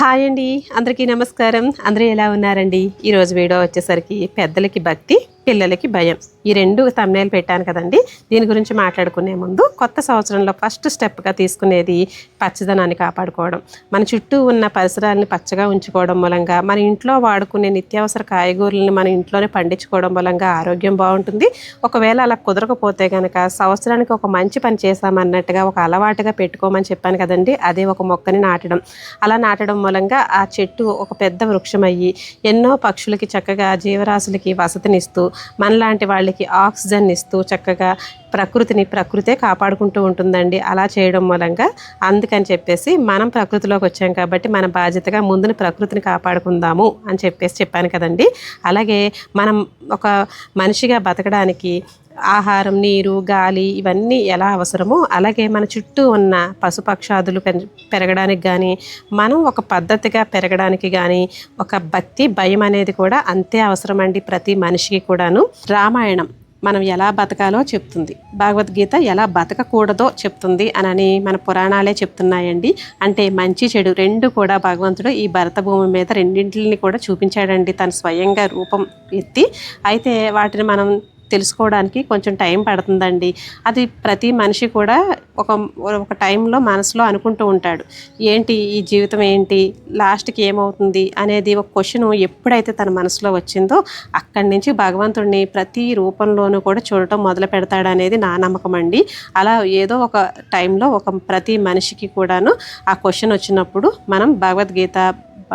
Hi అండి. అందరికీ నమస్కారం. అందరూ ఎలా ఉన్నారండి? ఈరోజు వీడియో వచ్చేసరికి పెద్దలకి భక్తి పిల్లలకి భయం. ఈ రెండు తమ్నేలు పెట్టాను కదండి. దీని గురించి మాట్లాడుకునే ముందు కొత్త సంవత్సరంలో ఫస్ట్ స్టెప్గా తీసుకునేది పచ్చదనాన్ని కాపాడుకోవడం. మన చుట్టూ ఉన్న పరిసరాలని పచ్చగా ఉంచుకోవడం మూలంగా మన ఇంట్లో వాడుకునే నిత్యావసర కాయగూరలను మన ఇంట్లోనే పండించుకోవడం మూలంగా ఆరోగ్యం బాగుంటుంది. ఒకవేళ అలా కుదరకపోతే కనుక సంవత్సరానికి ఒక మంచి పని చేశామన్నట్టుగా ఒక అలవాటుగా పెట్టుకోమని చెప్పాను కదండి. అదే ఒక మొక్కని నాటడం. అలా నాటడం మూలంగా ఆ చెట్టు ఒక పెద్ద వృక్షం అయ్యి ఎన్నో పక్షులకి చక్కగా జీవరాశులకి వసతినిస్తూ మనలాంటి వాళ్ళకి ఆక్సిజన్ ఇస్తూ చక్కగా ప్రకృతిని ప్రకృతే కాపాడుకుంటూ ఉంటుందండి. అలా చేయడం మూలంగా అందుకని చెప్పేసి మనం ప్రకృతిలోకి వచ్చాం కాబట్టి మన బాధ్యతగా ముందుని ప్రకృతిని కాపాడుకుందాము అని చెప్పేసి చెప్పాను కదండి. అలాగే మనం ఒక మనిషిగా బతకడానికి ఆహారం నీరు గాలి ఇవన్నీ ఎలా అవసరమో అలాగే మన చుట్టూ ఉన్న పశుపక్షాదులు పెరగడానికి కానీ మనం ఒక పద్ధతిగా పెరగడానికి కానీ ఒక భక్తి భయం అనేది కూడా అంతే అవసరం అండి ప్రతి మనిషికి కూడాను. రామాయణం మనం ఎలా బతకాలో చెప్తుంది. భగవద్గీత ఎలా బతకకూడదో చెప్తుంది అనని మన పురాణాలే చెప్తున్నాయండి. అంటే మంచి చెడు రెండు కూడా భగవంతుడు ఈ భరత భూమి మీద రెండింటిని కూడా చూపించాడండి తను స్వయంగా రూపం ఎత్తి. అయితే వాటిని మనం తెలుసుకోవడానికి కొంచెం టైం పడుతుందండి. అది ప్రతి మనిషి కూడా ఒక ఒక టైంలో మనసులో అనుకుంటూ ఉంటాడు. ఏంటి ఈ జీవితం ఏంటి? లాస్ట్కి ఏమవుతుంది? అనేది ఒక క్వశ్చన్ ఎప్పుడైతే తన మనసులో వచ్చిందో అక్కడి నుంచి భగవంతుడిని ప్రతి రూపంలోనూ కూడా చూడటం మొదలు పెడతాడనేది నా నమ్మకం అండి. అలా ఏదో ఒక టైంలో ఒక ప్రతి మనిషికి కూడాను ఆ క్వశ్చన్ వచ్చినప్పుడు మనం భగవద్గీత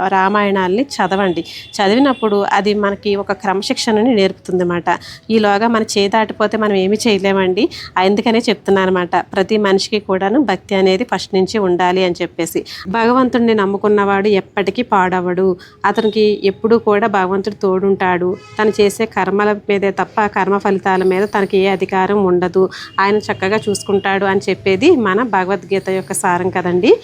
రామాయణాల్ని చదవండి. చదివినప్పుడు అది మనకి ఒక క్రమశిక్షణని నేర్పుతుంది అన్నమాట ఈలోగా మన చేదాటిపోతే దాటిపోతే మనం ఏమి చేయలేమండి. అందుకనే చెప్తున్నాను అనమాట ప్రతి మనిషికి కూడాను భక్తి అనేది ఫస్ట్ నుంచి ఉండాలి అని చెప్పేసి. భగవంతుడిని నమ్ముకున్నవాడు ఎప్పటికీ పాడవడు. అతనికి ఎప్పుడూ కూడా భగవంతుడు తోడుంటాడు. తను చేసే కర్మల మీదే తప్ప కర్మ ఫలితాల మీద తనకి ఏ అధికారం ఉండదు. ఆయన చక్కగా చూసుకుంటాడు అని చెప్పేది మన భగవద్గీత యొక్క సారం కదండి.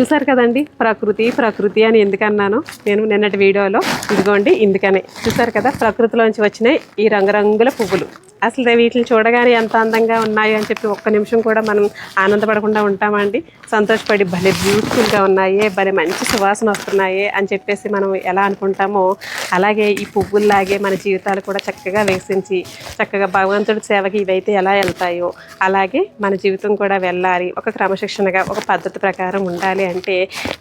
చూసారు కదండి? ప్రకృతి ప్రకృతి అని ఎందుకన్నాను? నేను నిన్నటి వీడియోలో ఇదిగోండి ఇందుకనే. చూసారు కదా? ప్రకృతిలోంచి వచ్చినాయి ఈ రంగురంగుల పువ్వులు. అసలు వీటిని చూడగానే ఎంత అందంగా ఉన్నాయి అని చెప్పి ఒక్క నిమిషం కూడా మనం ఆనందపడకుండా ఉంటామండి. సంతోషపడి భలే బ్యూటిఫుల్గా ఉన్నాయి భలే మంచి సువాసన వస్తున్నాయి అని చెప్పేసి మనం ఎలా అనుకుంటామో అలాగే ఈ పువ్వుల్లాగే మన జీవితాలు కూడా చక్కగా వేసించి చక్కగా భగవంతుడి సేవకి ఇవైతే ఎలా వెళ్తాయో అలాగే మన జీవితం కూడా వెళ్ళాలి. ఒక క్రమశిక్షణగా ఒక పద్ధతి ప్రకారం ఉండాలి అంటే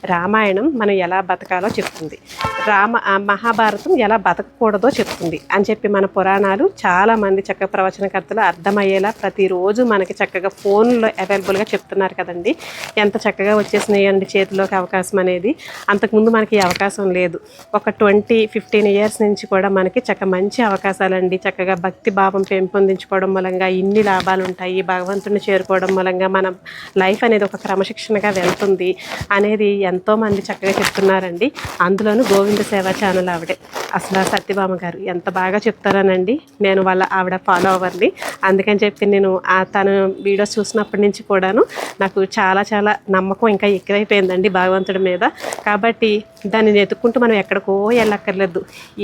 రామాయణం మనం ఎలా బతకాలో చెప్తుంది. రామ ఆ మహాభారతం ఎలా బతకకూడదో చెప్తుంది అని చెప్పి మన పురాణాలు చాలామంది చక్కగా ప్రవచనకర్తలు అర్థమయ్యేలా ప్రతిరోజు మనకి చక్కగా ఫోన్లో అవైలబుల్గా చెప్తున్నారు కదండి. ఎంత చక్కగా వచ్చేసినాయండి చేతిలోకి అవకాశం అనేది. అంతకుముందు మనకి అవకాశం లేదు. ఒక ట్వంటీ ఫిఫ్టీన్ ఇయర్స్ నుంచి కూడా మనకి చక్క మంచి అవకాశాలండి. చక్కగా భక్తి భావం పెంపొందించుకోవడం మూలంగా ఇన్ని లాభాలు ఉంటాయి. భగవంతుని చేరుకోవడం మూలంగా మన లైఫ్ అనేది ఒక క్రమశిక్షణగా వెళ్తుంది అనేది ఎంతోమంది చక్కగా చెప్తున్నారండి. అందులోనూ గోవింద సేవా ఛానల్ ఆవిడే. అసలు సత్యభామ గారు ఎంత బాగా చెప్తారనండి. నేను వాళ్ళ ఆవిడ ఫాలో అవ్వండి. అందుకని చెప్పి నేను ఆ తను వీడియోస్ చూసినప్పటి నుంచి కూడాను నాకు చాలా చాలా నమ్మకం ఇంకా ఎక్కువైపోయిందండి భగవంతుడి మీద. కాబట్టి దాన్ని ఎత్తుక్కుంటూ మనం ఎక్కడికో వెళ్ళక్కర్లేదు.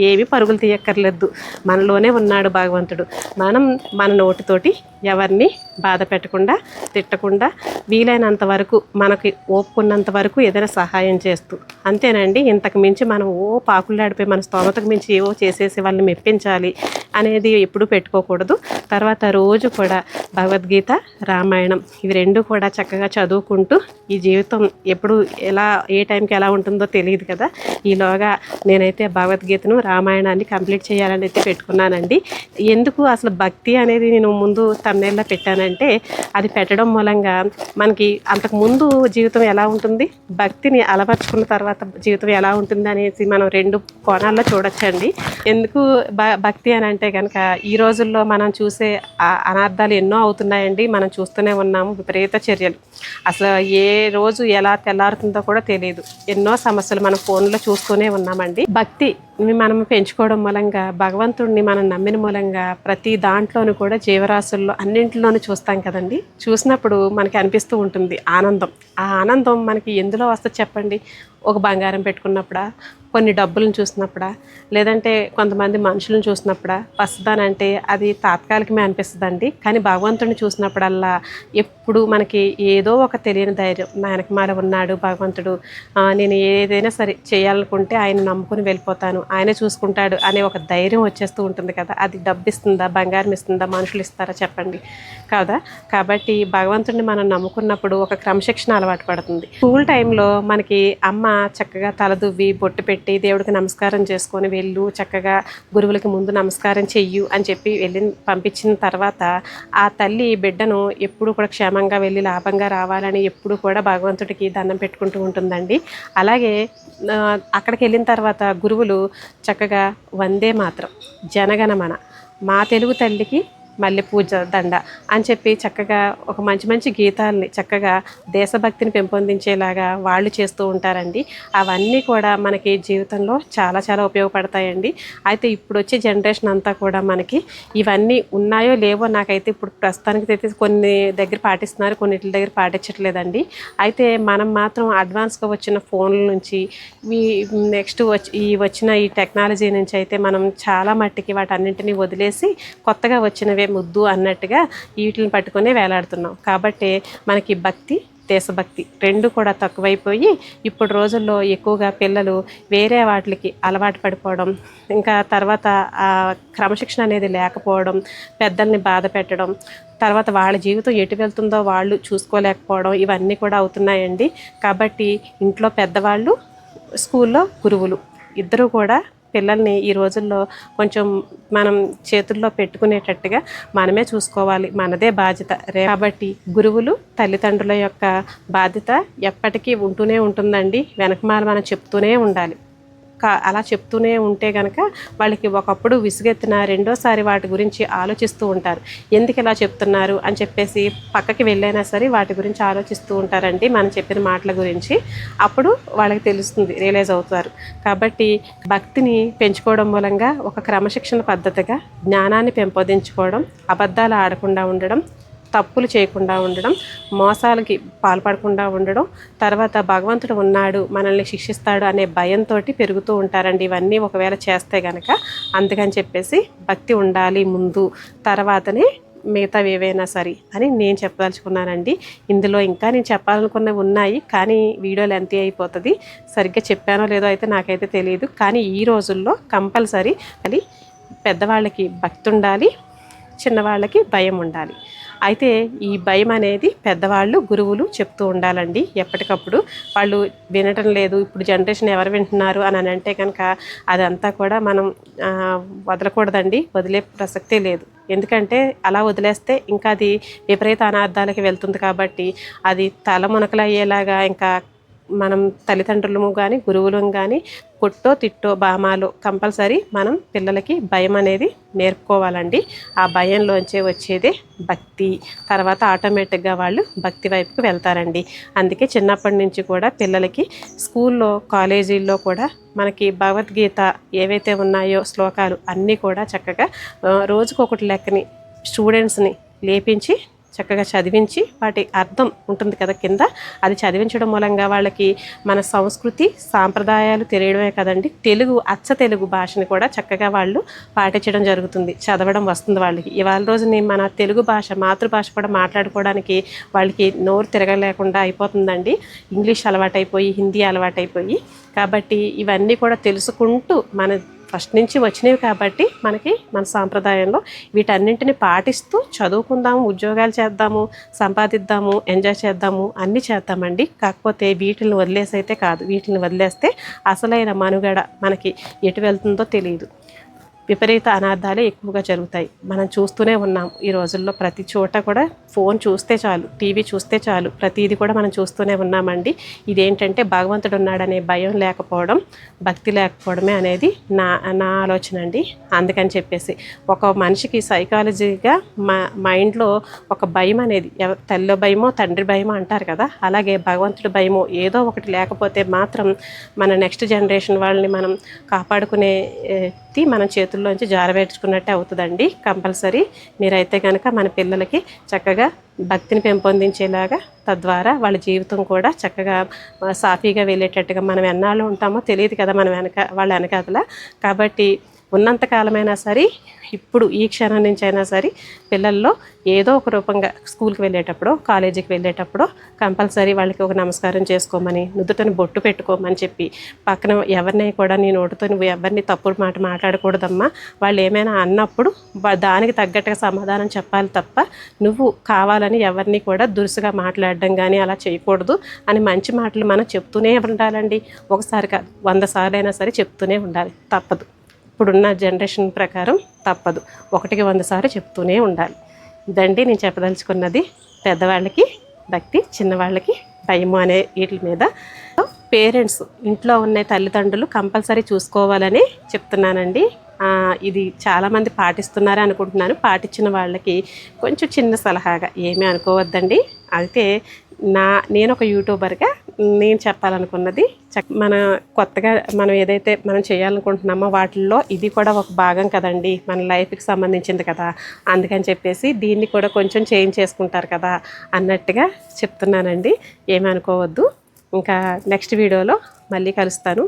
ఏవి పరుగులు తీయక్కర్లేదు. మనలోనే ఉన్నాడు భగవంతుడు. మనం మన నోటితోటి ఎవరిని బాధ పెట్టకుండా తిట్టకుండా వీలైనంత వరకు మనకి ఓపుకున్నంత వరకు ఏదైనా సహాయం చేస్తూ. అంతేనండి ఇంతకు మించి మనం ఓ పాకులాడిపోయి మన స్తోమతకు మించి ఏవో చేసేసి వాళ్ళని మెప్పించాలి అనేది ఎప్పుడు పెట్టుకోకూడదు. తర్వాత రోజు కూడా భగవద్గీత రామాయణం ఇవి రెండు కూడా చక్కగా చదువుకుంటూ ఈ జీవితం ఎప్పుడు ఎలా ఏ టైంకి ఎలా ఉంటుందో తెలియదు కదా. ఈలోగా నేనైతే భగవద్గీతను రామాయణాన్ని కంప్లీట్ చేయాలని అయితే పెట్టుకున్నానండి. ఎందుకు అసలు భక్తి అనేది నేను ముందు తమ్నేల్లో పెట్టానంటే అది పెట్టడం మూలంగా మనకి అంతకు ముందు జీవితం ఎలా ఉంటుంది భక్తిని అలవర్చుకున్న తర్వాత జీవితం ఎలా ఉంటుంది అనేసి మనం రెండు కోణాల్లో చూడొచ్చండి. ఎందుకు భ భక్తి అని అంటే కనుక ఈ రోజుల్లో మనం మనం చూసే అనార్థాలు ఎన్నో అవుతున్నాయండి. మనం చూస్తూనే ఉన్నాము విపరీత చర్యలు. అసలు ఏ రోజు ఎలా తెల్లారుతుందో కూడా తెలియదు ఎన్నో సమస్యలు మనం ఫోన్లో చూస్తూనే ఉన్నామండి. భక్తి మనం పెంచుకోవడం మూలంగా భగవంతుడిని మనం నమ్మిన మూలంగా ప్రతి దాంట్లోనూ కూడా జీవరాశుల్లో అన్నింటిలోనూ చూస్తాం కదండి. చూసినప్పుడు మనకి అనిపిస్తూ ఉంటుంది ఆనందం. ఆ ఆనందం మనకి ఎందులో వస్తుంది చెప్పండి? ఒక బంగారం పెట్టుకున్నప్పుడా? కొన్ని డబ్బులను చూసినప్పుడా? లేదంటే కొంతమంది మనుషులను చూసినప్పుడా? వస్తుందనంటే అది తాత్కాలికమే అనిపిస్తుందండి. కానీ భగవంతుడిని చూసినప్పుడల్లా ఎప్పుడు మనకి ఏదో ఒక తెలియని ధైర్యం. నా వెనకమాల ఉన్నాడు భగవంతుడు. నేను ఏదైనా సరే చేయాలనుకుంటే ఆయన నమ్ముకుని వెళ్ళిపోతాను. ఆయనే చూసుకుంటాడు అనే ఒక ధైర్యం వచ్చేస్తూ ఉంటుంది కదా. అది డబ్బు ఇస్తుందా బంగారం ఇస్తుందా మనుషులు ఇస్తారా చెప్పండి. కాదా? కాబట్టి భగవంతుడిని మనం నమ్ముకున్నప్పుడు ఒక క్రమశిక్షణ అలవాటు పడుతుంది. స్కూల్ టైంలో మనకి అమ్మ చక్కగా తలదువ్వి బొట్టు పెట్టి దేవుడికి నమస్కారం చేసుకొని వెళ్ళు చక్కగా గురువులకి ముందు నమస్కారం చెయ్యు అని చెప్పి వెళ్ళి పంపించిన తర్వాత ఆ తల్లి బిడ్డను ఎప్పుడు కూడా క్షేమంగా వెళ్ళి లాభంగా రావాలని ఎప్పుడు కూడా భగవంతుడికి దండం పెట్టుకుంటూ ఉంటుందండి. అలాగే అక్కడికి వెళ్ళిన తర్వాత గురువులు చక్కగా వందే మాత్రం జనగణమన. మా తెలుగు తల్లికి మల్లెపూజ దండ అని చెప్పి చక్కగా ఒక మంచి మంచి గీతాలని చక్కగా దేశభక్తిని పెంపొందించేలాగా వాళ్ళు చేస్తూ ఉంటారండి. అవన్నీ కూడా మనకి జీవితంలో చాలా చాలా ఉపయోగపడతాయండి. అయితే ఇప్పుడు వచ్చే జనరేషన్ అంతా కూడా మనకి ఇవన్నీ ఉన్నాయో లేవో నాకైతే ఇప్పుడు ప్రస్తుతానికి అయితే కొన్ని దగ్గర పాటిస్తున్నారు కొన్నిటి దగ్గర పాటించట్లేదండి. అయితే మనం మాత్రం అడ్వాన్స్గా వచ్చిన ఫోన్ల నుంచి ఈ నెక్స్ట్ వచ్చి ఈ వచ్చిన ఈ టెక్నాలజీ నుంచి అయితే మనం చాలా మట్టికి వాటన్నింటినీ వదిలేసి కొత్తగా వచ్చినవి ముద్దు అన్నట్టుగా వీటిని పట్టుకునే వేలాడుతున్నాం. కాబట్టి మనకి భక్తి దేశభక్తి రెండు కూడా తక్కువైపోయి ఇప్పుడు రోజుల్లో ఎక్కువగా పిల్లలు వేరే వాటికి అలవాటు పడిపోవడం ఇంకా తర్వాత క్రమశిక్షణ అనేది లేకపోవడం పెద్దల్ని బాధ పెట్టడం తర్వాత వాళ్ళ జీవితం ఎటు వెళ్తుందో వాళ్ళు చూసుకోలేకపోవడం ఇవన్నీ కూడా అవుతున్నాయండి. కాబట్టి ఇంట్లో పెద్దవాళ్ళు స్కూల్లో గురువులు ఇద్దరూ కూడా పిల్లల్ని ఈ రోజుల్లో కొంచెం మనం చేతుల్లో పెట్టుకునేటట్టుగా మనమే చూసుకోవాలి. మనదే బాధ్యత. రే కాబట్టి గురువులు తల్లిదండ్రుల యొక్క బాధ్యత ఎప్పటికీ ఉంటూనే ఉంటుందండి. వెనకమాల మనం చెప్తూనే ఉండాలి. అలా చెప్తూనే ఉంటే కనుక వాళ్ళకి ఒకప్పుడు విసుగెత్తిన రెండోసారి వాటి గురించి ఆలోచిస్తూ ఉంటారు. ఎందుకు ఇలా చెప్తున్నారు అని చెప్పేసి పక్కకి వెళ్ళైనా సరే వాటి గురించి ఆలోచిస్తూ ఉంటారండి మనం చెప్పిన మాటల గురించి. అప్పుడు వాళ్ళకి తెలుస్తుంది రియలైజ్ అవుతారు. కాబట్టి భక్తిని పెంచుకోవడం మూలంగా ఒక క్రమశిక్షణ పద్ధతిగా జ్ఞానాన్ని పెంపొందించుకోవడం అబద్ధాలు ఆడకుండా ఉండడం తప్పులు చేయకుండా ఉండడం మోసాలకి పాల్పడకుండా ఉండడం తర్వాత భగవంతుడు ఉన్నాడు మనల్ని శిక్షిస్తాడు అనే భయంతో పెరుగుతూ ఉంటారండి. ఇవన్నీ ఒకవేళ చేస్తే గనక అందుకని చెప్పేసి భక్తి ఉండాలి ముందు తర్వాతనే మిగతావి ఏవైనా సరే అని నేను చెప్పదలుచుకున్నానండి. ఇందులో ఇంకా నేను చెప్పాలనుకున్నవి ఉన్నాయి కానీ వీడియో లెంతీ అయిపోతుంది. సరిగ్గా చెప్పానో లేదో అయితే నాకైతే తెలియదు కానీ ఈ రోజుల్లో కంపల్సరీ అది పెద్దవాళ్ళకి భక్తి ఉండాలి చిన్నవాళ్ళకి భయం ఉండాలి. అయితే ఈ భయం అనేది పెద్దవాళ్ళు గురువులు చెప్తూ ఉండాలండి ఎప్పటికప్పుడు. వాళ్ళు వినటం లేదు ఇప్పుడు జనరేషన్ ఎవరు వింటున్నారు అని అని అంటే కనుక అదంతా కూడా మనం వదలకూడదండి వదిలే ప్రసక్తే లేదు. ఎందుకంటే అలా వదిలేస్తే ఇంకా అది విపరీత అనార్థాలకి వెళ్తుంది కాబట్టి అది తల మునకలయ్యేలాగా ఇంకా మనం తల్లిదండ్రులము కానీ గురువులం కానీ కొట్టో తిట్టో బామాలో కంపల్సరీ మనం పిల్లలకి భయం అనేది నేర్పుకోవాలండి. ఆ భయంలోంచే వచ్చేదే భక్తి. తర్వాత ఆటోమేటిక్గా వాళ్ళు భక్తి వైపుకి వెళ్తారండి. అందుకే చిన్నప్పటి నుంచి కూడా పిల్లలకి స్కూల్లో కాలేజీల్లో కూడా మనకి భగవద్గీత ఏవైతే ఉన్నాయో శ్లోకాలు అన్నీ కూడా చక్కగా రోజుకొకటి లెక్కని స్టూడెంట్స్ని లేపించి చక్కగా చదివించి వాటి అర్థం ఉంటుంది కదా కింద. అది చదివించడం మూలంగా వాళ్ళకి మన సంస్కృతి సాంప్రదాయాలు తెలియడమే కదండి. తెలుగు అచ్చ తెలుగు భాషని కూడా చక్కగా వాళ్ళు పాటించడం జరుగుతుంది. చదవడం వస్తుంది వాళ్ళకి. ఇవాళ రోజుని మన తెలుగు భాష మాతృభాష కూడా మాట్లాడుకోవడానికి వాళ్ళకి నోరు తిరగలేకుండా అయిపోతుందండి. ఇంగ్లీష్ అలవాటైపోయి హిందీ అలవాటైపోయి. కాబట్టి ఇవన్నీ కూడా తెలుసుకుంటూ మన ఫస్ట్ నుంచి వచ్చినవి కాబట్టి మనకి మన సాంప్రదాయంలో వీటన్నింటిని పాటిస్తూ చదువుకుందాము ఉద్యోగాలు చేద్దాము సంపాదిద్దాము ఎంజాయ్ చేద్దాము అన్నీ చేద్దామండి. కాకపోతే వీటిని వదిలేసి అయితే కాదు. వీటిని వదిలేస్తే అసలైన మనుగడ మనకి ఎటు వెళ్తుందో తెలియదు. విపరీత అనార్థాలే ఎక్కువగా జరుగుతాయి. మనం చూస్తూనే ఉన్నాం ఈ రోజుల్లో ప్రతి చోట కూడా ఫోన్ చూస్తే చాలు టీవీ చూస్తే చాలు ప్రతిదీ కూడా మనం చూస్తూనే ఉన్నామండి. ఇదేంటంటే భగవంతుడు ఉన్నాడనే భయం లేకపోవడం భక్తి లేకపోవడమే అనేది నా నా ఆలోచన అండి. అందుకని చెప్పేసి ఒక మనిషికి సైకాలజీగా మా మైండ్లో ఒక భయం అనేది తల్లి భయమో తండ్రి భయమో అంటారు కదా అలాగే భగవంతుడి భయమో ఏదో ఒకటి లేకపోతే మాత్రం మన నెక్స్ట్ జనరేషన్ వాళ్ళని మనం కాపాడుకునే మనం చేతు చేతుల్లోంచి జారవేర్చుకున్నట్టే అవుతుందండి కంపల్సరీ. మీరైతే కనుక మన పిల్లలకి చక్కగా భక్తిని పెంపొందించేలాగా తద్వారా వాళ్ళ జీవితం కూడా చక్కగా సాఫీగా వెళ్ళేటట్టుగా మనం ఎన్నాళ్ళు ఉంటామో తెలియదు కదా మనం వెనక వాళ్ళ వెనకాతల. కాబట్టి ఉన్నంత కాలమైనా సరే ఇప్పుడు ఈ క్షణం నుంచి అయినా సరే పిల్లల్లో ఏదో ఒక రూపంగా స్కూల్కి వెళ్ళేటప్పుడు కాలేజీకి వెళ్ళేటప్పుడు కంపల్సరీ వాళ్ళకి ఒక నమస్కారం చేసుకోమని నుదుటని బొట్టు పెట్టుకోమని చెప్పి పక్కన ఎవరిని కూడా నీ నోటితో నువ్వు ఎవరిని తప్పుడు మాట మాట్లాడకూడదమ్మా వాళ్ళు ఏమైనా అన్నప్పుడు దానికి తగ్గట్టుగా సమాధానం చెప్పాలి తప్ప నువ్వు కావాలని ఎవరిని కూడా దురుసుగా మాట్లాడడం కానీ అలా చేయకూడదు అని మంచి మాటలు మనం చెప్తూనే ఉండాలండి. ఒకసారి కాదు వంద సార్లు అయినా సరే చెప్తూనే ఉండాలి. తప్పదు. ఇప్పుడున్న జనరేషన్ ప్రకారం తప్పదు. ఒకటికి వంద సార్లు చెప్తూనే ఉండాలి. ఇదండి నేను చెప్పదలుచుకున్నది. పెద్దవాళ్ళకి భక్తి చిన్నవాళ్ళకి భయము అనే వీటి మీద. పేరెంట్స్ ఇంట్లో ఉన్న తల్లిదండ్రులు కంపల్సరీ చూసుకోవాలని చెప్తున్నానండి. ఇది చాలామంది పాటిస్తున్నారు అనుకుంటున్నాను. పాటించిన వాళ్ళకి కొంచెం చిన్న సలహాగా. ఏమీ అనుకోవద్దండి. అయితే నా నేను ఒక యూట్యూబర్గా నేను చెప్పాలనుకున్నది మన కొత్తగా మనం ఏదైతే మనం చేయాలనుకుంటున్నామో వాటిల్లో ఇది కూడా ఒక భాగం కదండి. మన లైఫ్కి సంబంధించింది కదా. అందుకని చెప్పేసి దీన్ని కూడా కొంచెం చేంజ్ చేసుకుంటారు కదా అన్నట్టుగా చెప్తున్నానండి. ఏమనుకోవద్దు. ఇంకా నెక్స్ట్ వీడియోలో మళ్ళీ కలుస్తాను.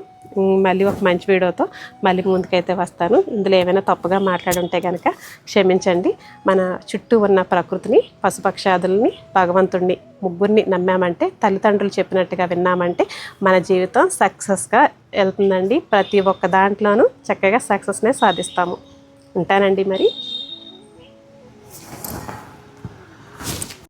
మళ్ళీ ఒక మంచి వీడియోతో మళ్ళీ ముందుకైతే వస్తాను. ఇందులో ఏమైనా తప్పుగా మాట్లాడుంటే కనుక క్షమించండి. మన చుట్టూ ఉన్న ప్రకృతిని పశుపక్షాదుల్ని భగవంతుడిని ముగ్గురిని నమ్మామంటే తల్లిదండ్రులు చెప్పినట్టుగా విన్నామంటే మన జీవితం సక్సెస్గా వెళ్తుందండి. ప్రతి ఒక్క దాంట్లోనూ చక్కగా సక్సెస్నే సాధిస్తాము. ఉంటానండి మరి.